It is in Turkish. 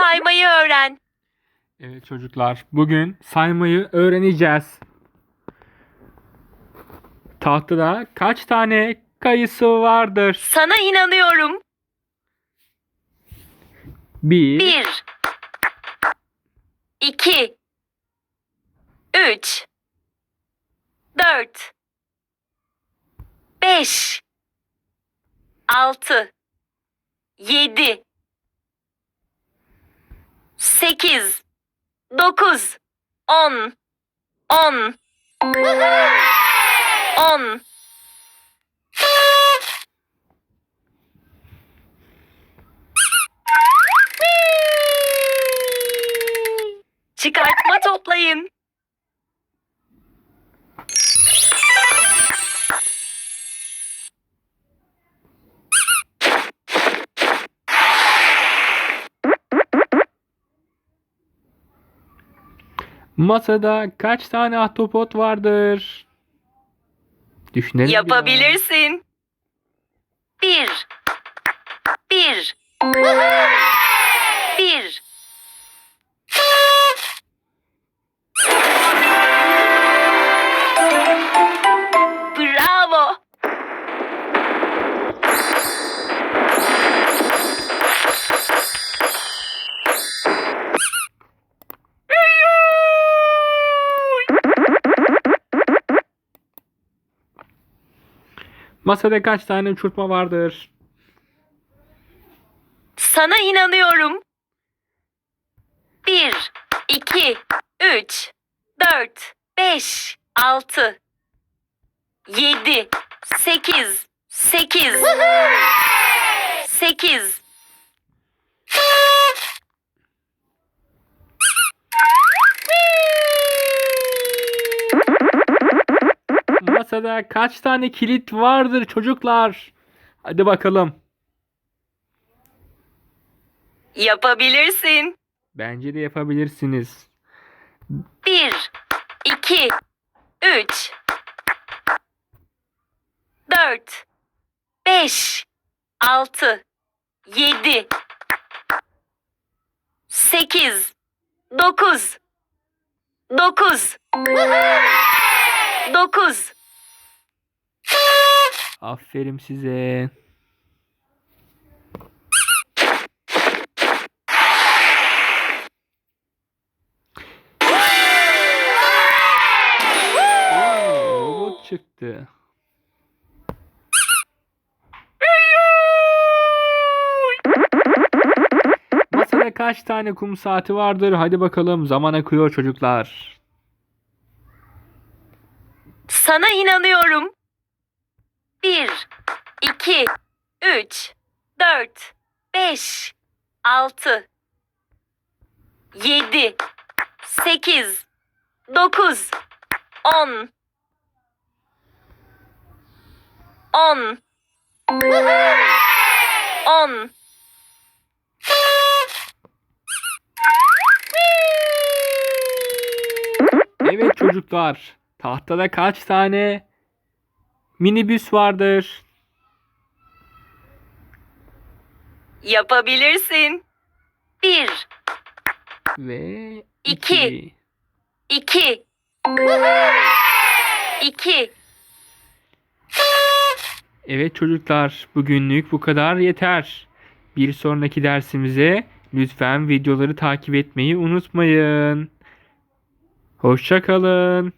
saymayı öğren. Evet çocuklar, bugün saymayı öğreneceğiz. Tahtada kaç tane kayısı vardır? Sana inanıyorum. 1, Bir. İki. Üç. Dört. Beş. Altı. Yedi. Sekiz. Dokuz. On. On. On. Çıkartma toplayın. Masada kaç tane ahtapot vardır? Düşünelim biraz. Yapabilirsin. Bir. Bir. Bir. Masada kaç tane uçurtma vardır? Sana inanıyorum. 1, 2, 3, 4, 5, 6, 7, 8, 8, 8, kasada kaç tane kilit vardır çocuklar? Hadi bakalım. Yapabilirsin. Bence de yapabilirsiniz. 1 2 3 4 5 6 7 8 9 9 9 Aferin size. Robot çıktı. Masada kaç tane kum saati vardır? Hadi bakalım zaman akıyor çocuklar. Sana inanıyorum. Bir, iki, üç, dört, beş, altı, yedi, sekiz, dokuz, on, on, on. Evet çocuklar. Tahtada kaç tane minibüs vardır? Yapabilirsin. Bir, Ve İki. iki, iki. Evet çocuklar, bugünlük bu kadar yeter. Bir sonraki dersimize lütfen videoları takip etmeyi unutmayın. Hoşça kalın.